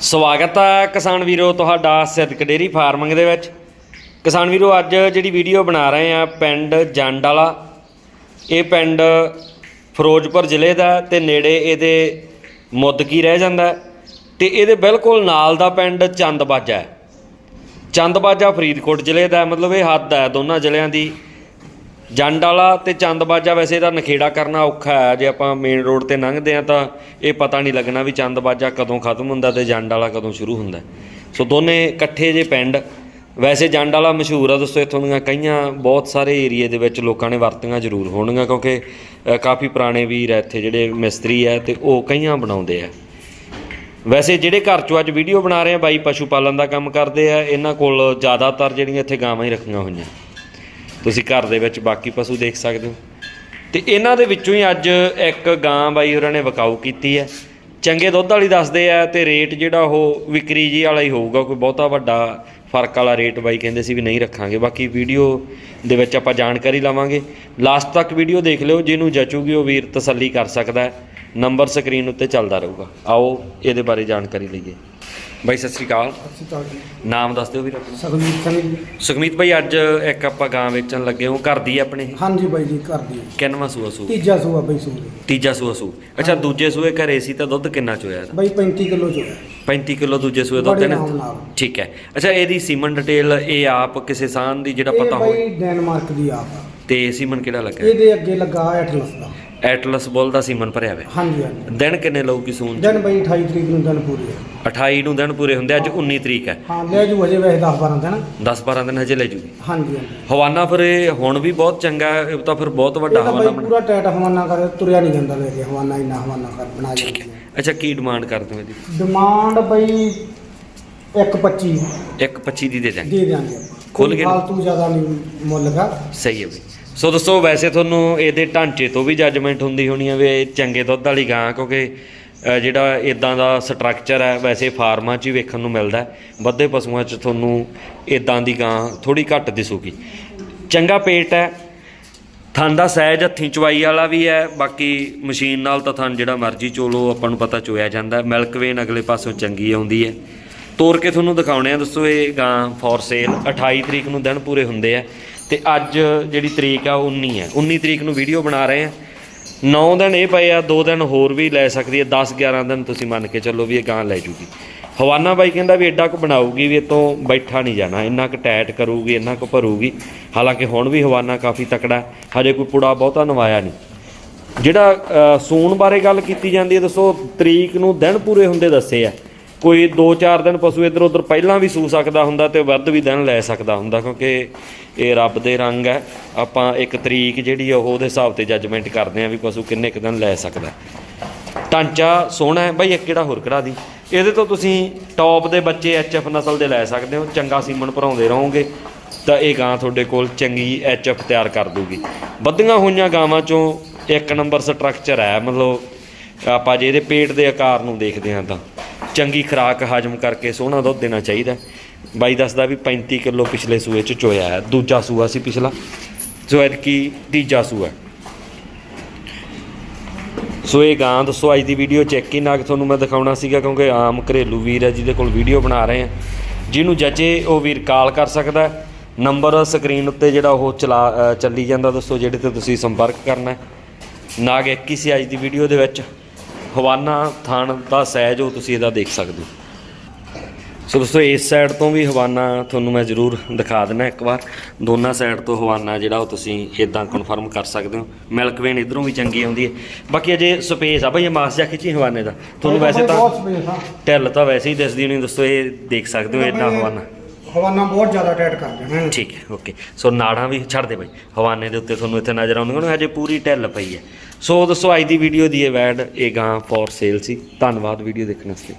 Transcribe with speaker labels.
Speaker 1: ਸਵਾਗਤ ਹੈ ਕਿਸਾਨ ਵੀਰੋ ਤੁਹਾਡਾ ਸਿੱਧਕ ਡੇਰੀ ਫਾਰਮਿੰਗ ਦੇ ਵਿੱਚ। ਕਿਸਾਨ ਵੀਰੋ, ਅੱਜ ਜਿਹੜੀ ਵੀਡੀਓ ਬਣਾ ਰਹੇ ਆ ਪਿੰਡ ਜੰਡ ਵਾਲਾ ਇਹ ਪਿੰਡ ਫਿਰੋਜ਼ਪੁਰ ਜ਼ਿਲ੍ਹੇ ਦਾ ਤੇ ਨੇੜੇ ਇਹਦੇ ਮੁੱਦਕੀ ਰਹਿ ਜਾਂਦਾ ਹੈ ਤੇ ਇਹਦੇ ਬਿਲਕੁਲ ਨਾਲ ਦਾ ਪਿੰਡ ਚੰਦਬਾਜਾ ਹੈ। ਚੰਦਬਾਜਾ ਫਰੀਦਕੋਟ ਜ਼ਿਲ੍ਹੇ ਦਾ ਮਤਲਬ ਇਹ ਹੱਦ ਹੈ ਦੋਨਾਂ ਜ਼ਿਲ੍ਹਿਆਂ ਦੀ। ਜੰਡ ਵਾਲਾ ਤੇ ਚੰਦਬਾਜਾ ਵੈਸੇ ਇਹਦਾ ਨਖੇੜਾ ਕਰਨਾ ਔਖਾ ਹੈ। ਜੇ ਆਪਾਂ ਮੇਨ ਰੋਡ ਤੇ ਲੰਘਦੇ ਆ ਤਾਂ ਇਹ ਪਤਾ ਨਹੀਂ ਲੱਗਣਾ ਵੀ ਚੰਦਬਾਜਾ ਕਦੋਂ ਖਤਮ ਹੁੰਦਾ ਤੇ ਜੰਡ ਵਾਲਾ ਕਦੋਂ ਸ਼ੁਰੂ ਹੁੰਦਾ ਸੋ ਦੋਨੇ ਇਕੱਠੇ ਜੇ ਪਿੰਡ, ਵੈਸੇ ਜੰਡ ਵਾਲਾ ਮਸ਼ਹੂਰ ਆ ਦੋਸਤੋ, ਇੱਥੋਂ ਦੀਆਂ ਕਈਆਂ ਬਹੁਤ ਸਾਰੇ ਏਰੀਏ ਦੇ ਵਿੱਚ ਲੋਕਾਂ ਨੇ ਵਰਤੀਆਂ ਜ਼ਰੂਰ ਹੋਣਗੀਆਂ ਕਿਉਂਕਿ ਕਾਫੀ ਪੁਰਾਣੇ ਵੀਰ ਆ ਇੱਥੇ ਜਿਹੜੇ ਮਿਸਤਰੀ ਆ ਤੇ ਉਹ ਕਈਆਂ ਬਣਾਉਂਦੇ ਆ। ਵੈਸੇ ਜਿਹੜੇ ਘਰ ਚੋਂ ਅੱਜ ਵੀਡੀਓ ਬਣਾ ਰਹੇ ਆ, ਬਾਈ ਪਸ਼ੂ ਪਾਲਣ ਦਾ ਕੰਮ ਕਰਦੇ ਆ, ਇਹਨਾਂ ਕੋਲ ਜ਼ਿਆਦਾਤਰ ਜਿਹੜੀਆਂ ਇੱਥੇ ਗਾਵਾਂ ਹੀ ਰੱਖੀਆਂ ਹੋਈਆਂ। ਤੁਸੀਂ ਘਰ ਦੇ ਵਿੱਚ ਬਾਕੀ ਪਸ਼ੂ ਦੇਖ ਸਕਦੇ ਹੋ। ਤੇ ਇਹਨਾਂ ਦੇ ਵਿੱਚੋਂ ਹੀ ਅੱਜ ਇੱਕ ਗਾਂ ਬਾਈ ਉਹਨਾਂ ਨੇ ਵਕਾਊ ਕੀਤੀ ਹੈ। ਚੰਗੇ ਦੁੱਧ ਵਾਲੀ ਦੱਸਦੇ ਆ ਤੇ ਰੇਟ ਜਿਹੜਾ ਉਹ ਵਿਕਰੀ ਜੀ ਵਾਲਾ ਹੀ ਹੋਊਗਾ, ਕੋਈ ਬਹੁਤਾ ਵੱਡਾ ਫ਼ਰਕ ਵਾਲਾ ਰੇਟ ਬਾਈ ਕਹਿੰਦੇ ਸੀ ਵੀ ਨਹੀਂ ਰੱਖਾਂਗੇ। ਬਾਕੀ ਵੀਡੀਓ ਦੇ ਵਿੱਚ ਆਪਾਂ ਜਾਣਕਾਰੀ ਲਵਾਂਗੇ। ਲਾਸਟ ਤੱਕ ਵੀਡੀਓ ਦੇਖ ਲਿਓ, ਜਿਹਨੂੰ ਜਚੂਗੀ ਉਹ ਵੀਰ ਤਸੱਲੀ ਕਰ ਸਕਦਾ ਨੰਬਰ ਸਕਰੀਨ ਉੱਤੇ ਚੱਲਦਾ ਰਹੂਗਾ। ਆਓ ਇਹਦੇ ਬਾਰੇ ਜਾਣਕਾਰੀ ਲਈਏ। ਬਾਈ ਸਤਿ ਸ੍ਰੀ ਅਕਾਲ।
Speaker 2: ਜੀ।
Speaker 1: ਨਾਮ ਦੱਸ ਦਿਓ ਵੀਰ। ਆਪਣਾ
Speaker 2: ਸੁਖਮੀਤ ਸਿੰਘ ਜੀ।
Speaker 1: ਸੁਖਮੀਤ ਭਾਈ ਅੱਜ ਇੱਕ ਆਪਾਂ ਗਾਂ ਵੇਚਣ ਲੱਗੇ ਹਾਂ। ਘਰ ਦੀ ਹੈ ਆਪਣੇ?
Speaker 2: ਹਾਂਜੀ ਬਾਈ ਜੀ ਕਰਦੀ
Speaker 1: ਕਿੰਨਵਾਂ ਸੂਆ ਸੂ
Speaker 2: ਤੀਜਾ ਸੂਆ ਬਾਈ ਸੂਆ
Speaker 1: ਤੀਜਾ ਸੂਆ ਸੂ ਅੱਛਾ ਦੂਜੇ ਸੂਏ ਘਰੇ ਸੀ ਤਾਂ ਦੁੱਧ ਕਿੰਨਾ ਚੋਇਆ ਇਹਦਾ?
Speaker 2: ਬਾਈ 35 ਕਿਲੋ ਚ ਹੋਇਆ
Speaker 1: 35 ਕਿਲੋ ਦੂਜੇ ਸੂਏ ਦੁੱਧ
Speaker 2: ਬੜੇ
Speaker 1: ਨੇ?
Speaker 2: ਆਰਾਮ ਨਾਲ।
Speaker 1: ਠੀਕ ਹੈ। ਅੱਛਾ ਇਹਦੀ ਸੀਮਨ ਡਿਟੇਲ ਇਹ ਆਪ ਕਿਸੇ ਸਾਨ ਦੀ ਜਿਹੜਾ
Speaker 2: ਇਹ
Speaker 1: ਪਤਾ ਹੋ
Speaker 2: ਬਾਈ ਡੈਨਮਾਰਕ ਦੀ ਆਪ ਆ।
Speaker 1: ਤੇ ਸੀਮਨ ਕਿਹੜਾ ਲੱਗਾ?
Speaker 2: ਇਹਦੇ ਅੱਗੇ ਲੱਗਾ ਐਟਲਸ ਦਾ।
Speaker 1: ਐਟਲਸ ਬੋਲ ਦਾ ਸੀਮਨ ਭਰਿਆ ਹੋਇਆ।
Speaker 2: ਹਾਂਜੀ ਹਾਂਜੀ।
Speaker 1: ਦਿਨ ਕਿੰਨੇ ਲਊਗੀ ਸੂਨ
Speaker 2: ਦਿਨ ਬਾਈ 28 ਤਰੀਕ ਨੂੰ ਦਿਨ ਪੂਰੇ ਆ।
Speaker 1: 28 ਨੂੰ ਦਿਨ ਪੂਰੇ ਹੁੰਦੇ ਅੱਜ 19 ਤਰੀਕ ਹੈ।
Speaker 2: ਹਾਂ ਲੈ ਜੂ ਹਜੇ ਵੈਸੇ 10 12 ਦਿਨ।
Speaker 1: 10 12 ਦਿਨ ਹਜੇ ਲੈ ਜੂਗੀ।
Speaker 2: ਹਾਂਜੀ ਹਾਂਜੀ।
Speaker 1: ਹਵਾਨਾ ਫਿਰ ਇਹ ਹੁਣ ਵੀ ਬਹੁਤ ਚੰਗਾ ਹੈ ਇਹ ਤਾਂ ਫਿਰ ਬਹੁਤ ਵੱਡਾ
Speaker 2: ਇਹ ਤਾਂ
Speaker 1: ਹਵਾਨਾ
Speaker 2: ਬਾਈ
Speaker 1: ਬਣਾ
Speaker 2: ਪੂਰਾ ਟੈਟ ਹਵਾਨਾ ਕਰ ਤੁਰਿਆ ਨਹੀਂ ਜਾਂਦਾ ਲੈ ਕੇ ਹਵਾਨਾ ਇੰਨਾ ਹਵਾਨਾ ਕਰ ਬਣਾ ਜਾਂਦੇ
Speaker 1: ਅੱਛਾ ਕੀ ਡਿਮਾਂਡ ਕਰਦੇ ਹੋ ਇਹਦੀ?
Speaker 2: ਡਿਮਾਂਡ ਬਾਈ 125
Speaker 1: ਇੱਕ 25 ਦੀ ਦੇ ਦਾਂਗੇ
Speaker 2: ਦੇ ਦਿਆਂਗੇ ਆਪਾਂ। ਕੋਈ
Speaker 1: ਕੇ।
Speaker 2: ਫਾਲਤੂ ਜ਼ਿਆਦਾ ਨਹੀਂ ਮੁੱਲ ਦਾ
Speaker 1: ਸਹੀ ਹੈ ਬਈ। ਸੋ ਦੋਸਤੋ ਵੈਸੇ ਤੁਹਾਨੂੰ ਇਹਦੇ ਢਾਂਚੇ ਤੋਂ ਵੀ ਜੱਜਮੈਂਟ ਹੁੰਦੀ ਹੋਣੀ ਹੈ ਵੀ ਇਹ ਚੰਗੇ ਦੁੱਧ ਵਾਲੀ ਗਾਂ ਕਿਉਂਕਿ ਅ, ਜਿਹੜਾ ਇਦਾਂ ਦਾ ਸਟਰਕਚਰ ਹੈ ਵੈਸੇ ਫਾਰਮਾਂ 'ਚ ਹੀ ਵੇਖਣ ਨੂੰ ਮਿਲਦਾ ਹੈ। ਵੱਧੇ ਪਸ਼ੂਆਂ 'ਚ ਤੁਹਾਨੂੰ ਇਦਾਂ ਦੀ ਗਾਂ ਥੋੜੀ ਘੱਟ ਦਿਸੂਗੀ। ਚੰਗਾ ਪੇਟ ਹੈ। ਥਣ ਦਾ ਸਹਿਜ ਹੱਥੀਂ ਚਵਾਈ ਵਾਲਾ ਵੀ ਹੈ। ਬਾਕੀ ਮਸ਼ੀਨ ਨਾਲ ਤਾਂ ਥਣ ਜਿਹੜਾ ਮਰਜ਼ੀ ਚੋਲੋ ਆਪਾਂ ਨੂੰ ਪਤਾ ਚੋਇਆ ਜਾਂਦਾ ਮਿਲਕ ਵੇਨ ਅਗਲੇ ਪਾਸੋਂ ਚੰਗੀ ਆਉਂਦੀ ਹੈ। ਤੋਰ ਕੇ ਤੁਹਾਨੂੰ ਦਿਖਾਉਣੇ ਆ। ਦੋਸਤੋ ਇਹ ਗਾਂ ਫੋਰ ਸੇਲ 28 ਤਰੀਕ ਨੂੰ ਦਿਨ ਪੂਰੇ ਹੁੰਦੇ ਆ ਤੇ ਅੱਜ ਜਿਹੜੀ ਤਰੀਕ ਆ 19 ਹੈ 19 ਤਰੀਕ ਨੂੰ ਵੀਡੀਓ ਬਣਾ ਰਹੇ ਆ। 9 ਦਿਨ ਇਹ ਪਏ ਆ 2 ਦਿਨ ਹੋਰ ਵੀ ਲੈ ਸਕਦੀ ਹੈ 10 11 ਦਿਨ ਤੁਸੀਂ ਮੰਨ ਕੇ ਚੱਲੋ ਵੀ ਇਹ ਗਾਂ ਲੈ ਜੂਗੀ। ਹਵਾਨਾ ਬਾਈ ਕਹਿੰਦਾ ਵੀ ਐਡਾ ਕੁ ਬਣਾਊਗੀ ਵੀ ਇਹ ਬੈਠਾ ਨਹੀਂ ਜਾਣਾ। ਇੰਨਾ ਕੁ ਟਾਈਟ ਕਰੂਗੀ, ਇੰਨਾ ਕੁ ਭਰੂਗੀ। ਹਾਲਾਂਕਿ ਹੁਣ ਵੀ ਹਵਾਨਾ ਕਾਫੀ ਤਕੜਾ ਹਜੇ ਕੋਈ ਪੁੜਾ ਬਹੁਤਾ ਨਵਾਇਆ ਨਹੀਂ। ਜਿਹੜਾ ਸੂਣ ਬਾਰੇ ਗੱਲ ਕੀਤੀ ਜਾਂਦੀ ਹੈ, ਦੱਸੋ, ਤਰੀਕ ਨੂੰ ਦਿਨ ਪੂਰੇ ਹੁੰਦੇ ਦੱਸੇ ਆ। ਕੋਈ 2-4 ਦਿਨ ਪਸ਼ੂ ਇੱਧਰ ਉੱਧਰ ਪਹਿਲਾਂ ਵੀ ਸੂ ਸਕਦਾ ਹੁੰਦਾ ਤੇ ਵੱਧ ਵੀ ਦਿਨ ਲੈ ਸਕਦਾ ਹੁੰਦਾ ਕਿਉਂਕਿ ਇਹ ਰੱਬ ਦੇ ਰੰਗ ਹੈ। ਆਪਾਂ ਇੱਕ ਤਰੀਕ ਜਿਹੜੀ ਆ ਉਹ ਉਹਦੇ ਹਿਸਾਬ ਤੇ ਜੱਜਮੈਂਟ ਕਰਦੇ ਆ ਵੀ ਪਸ਼ੂ ਕਿੰਨੇ ਕੁ ਦਿਨ ਲੈ ਸਕਦਾ। ਢਾਂਚਾ ਸੋਹਣਾ ਹੈ। ਬਾਈ, ਇੱਕ ਕਿਹੜਾ ਹੋਰ ਕਢਾ ਦੀ? ਇਹਦੇ ਤੋਂ ਤੁਸੀਂ ਟੌਪ ਦੇ ਬੱਚੇ ਐਚਐਫ ਨਸਲ ਦੇ ਲੈ ਸਕਦੇ ਹੋ। ਚੰਗਾ ਸੀਮਨ ਭਰਾਉਂਦੇ ਰਹੋਗੇ, ਤਾਂ ਇਹ ਗਾਂ ਤੁਹਾਡੇ ਕੋਲ ਚੰਗੀ ਐਚਐਫ ਤਿਆਰ ਕਰ ਦੂਗੀ। ਵੱਧੀਆਂ ਹੋਈਆਂ ਗਾਵਾਂ ਚੋਂ ਇੱਕ ਨੰਬਰ ਸਟਰਕਚਰ ਹੈ। ਮਤਲਬ ਆਪਾਂ ਜੇ ਇਹਦੇ ਪੇਟ ਦੇ ਆਕਾਰ ਨੂੰ ਦੇਖਦੇ ਹਾਂ ਤਾਂ। ਚੰਗੀ ਖੁਰਾਕ ਹਜਮ ਕਰਕੇ ਸੋਹਣਾ ਦੁੱਧ ਦੇਣਾ ਚਾਹੀਦਾ ਬਾਈ ਦੱਸਦਾ ਵੀ 35 ਕਿਲੋ ਪਿਛਲੇ ਸੂਏ ਚ ਚੋਇਆ ਹੈ। ਦੂਜਾ ਸੂਆ ਸੀ ਪਿਛਲਾ। ਸੋ ਐਤਕੀ ਤੀਜਾ ਸੂਆ। ਸੋ ਇਹ ਗਾਂ ਦੱਸੋ, ਅੱਜ ਦੀ ਵੀਡੀਓ ਚੈੱਕ ਹੀ ਨਾ ਤੁਹਾਨੂੰ ਮੈਂ ਦਿਖਾਉਣਾ ਸੀਗਾ, ਕਿਉਂਕਿ ਆਮ ਘਰੇਲੂ ਵੀਰ ਹੈ ਜਿਹਦੇ ਕੋਲ ਵੀਡੀਓ ਬਣਾ ਰਹੇ ਆ ਜਿਹਨੂੰ ਜਚੇ ਉਹ ਵੀਰ ਕਾਲ ਕਰ ਸਕਦਾ ਨੰਬਰ ਸਕਰੀਨ ਉੱਤੇ ਜਿਹੜਾ ਉਹ ਚਲਾ ਚੱਲੀ ਜਾਂਦਾ ਦੋਸਤੋ ਜਿਹੜੇ ਤੇ ਤੁਸੀਂ ਸੰਪਰਕ ਕਰਨਾ ਨਾਗ ਇੱਕ ਹੀ ਸੀ ਅੱਜ ਦੀ ਵੀਡੀਓ ਦੇ ਵਿੱਚ। ਹਵਾਨਾ ਥਣ ਦਾ ਸਹਿਜ ਉਹ ਤੁਸੀਂ ਇਹਦਾ ਦੇਖ ਸਕਦੇ ਹੋ। ਸੋ ਦੋਸਤੋ ਇਸ ਸਾਈਡ ਤੋਂ ਵੀ ਹਵਾਨਾ ਤੁਹਾਨੂੰ ਮੈਂ ਜ਼ਰੂਰ ਦਿਖਾ ਦਿੰਦਾ ਇੱਕ ਵਾਰ। ਦੋਨਾਂ ਸਾਈਡ ਤੋਂ ਹਵਾਨਾ ਜਿਹੜਾ ਉਹ ਤੁਸੀਂ ਇਦਾਂ ਕਨਫਰਮ ਕਰ ਸਕਦੇ ਹੋ। ਮਿਲਕ ਵੇਨ ਇਧਰੋਂ ਵੀ ਚੰਗੀ ਆਉਂਦੀ ਹੈ। ਬਾਕੀ ਅਜੇ ਸਪੇਸ ਆ ਇਹ ਮਾਸ ਜਾ ਖਿੱਚੀ ਹਵਾਨੇ ਦਾ। ਤੁਹਾਨੂੰ ਵੈਸੇ ਤਾਂ ਢਿੱਲ ਤਾਂ ਵੈਸੇ ਹੀ ਦਿਸਦੀ ਨਹੀਂ ਦੋਸਤੋ ਇਹ ਦੇਖ ਸਕਦੇ ਹੋ ਇਦਾਂ ਹਵਾਨਾ।
Speaker 2: ਹਵਾਨਾ ਬਹੁਤ ਜ਼ਿਆਦਾ ਟਾਈਟ ਕਰ ਦੇਣਾ
Speaker 1: ਠੀਕ ਹੈ ਓਕੇ ਸੋ ਨਾੜਾਂ ਵੀ ਛੱਡ ਦੇ ਬਾਈ ਹਵਾਨੇ ਦੇ ਉੱਤੇ ਤੁਹਾਨੂੰ ਇੱਥੇ ਨਜ਼ਰ ਆਉਂਦੀਆਂ ਨੇ ਹਜੇ ਪੂਰੀ ਢਿੱਲ ਪਈ ਹੈ। ਸੋ ਦੋਸਤੋ, ਅੱਜ ਦੀ ਵੀਡੀਓ ਦੀ ਇਹ ਵੈਡ ਇਹ ਗਾਂ ਫॉर ਸੇਲ ਸੀ। ਧੰਨਵਾਦ ਵੀਡੀਓ ਦੇਖਣ ਵਾਸਤੇ।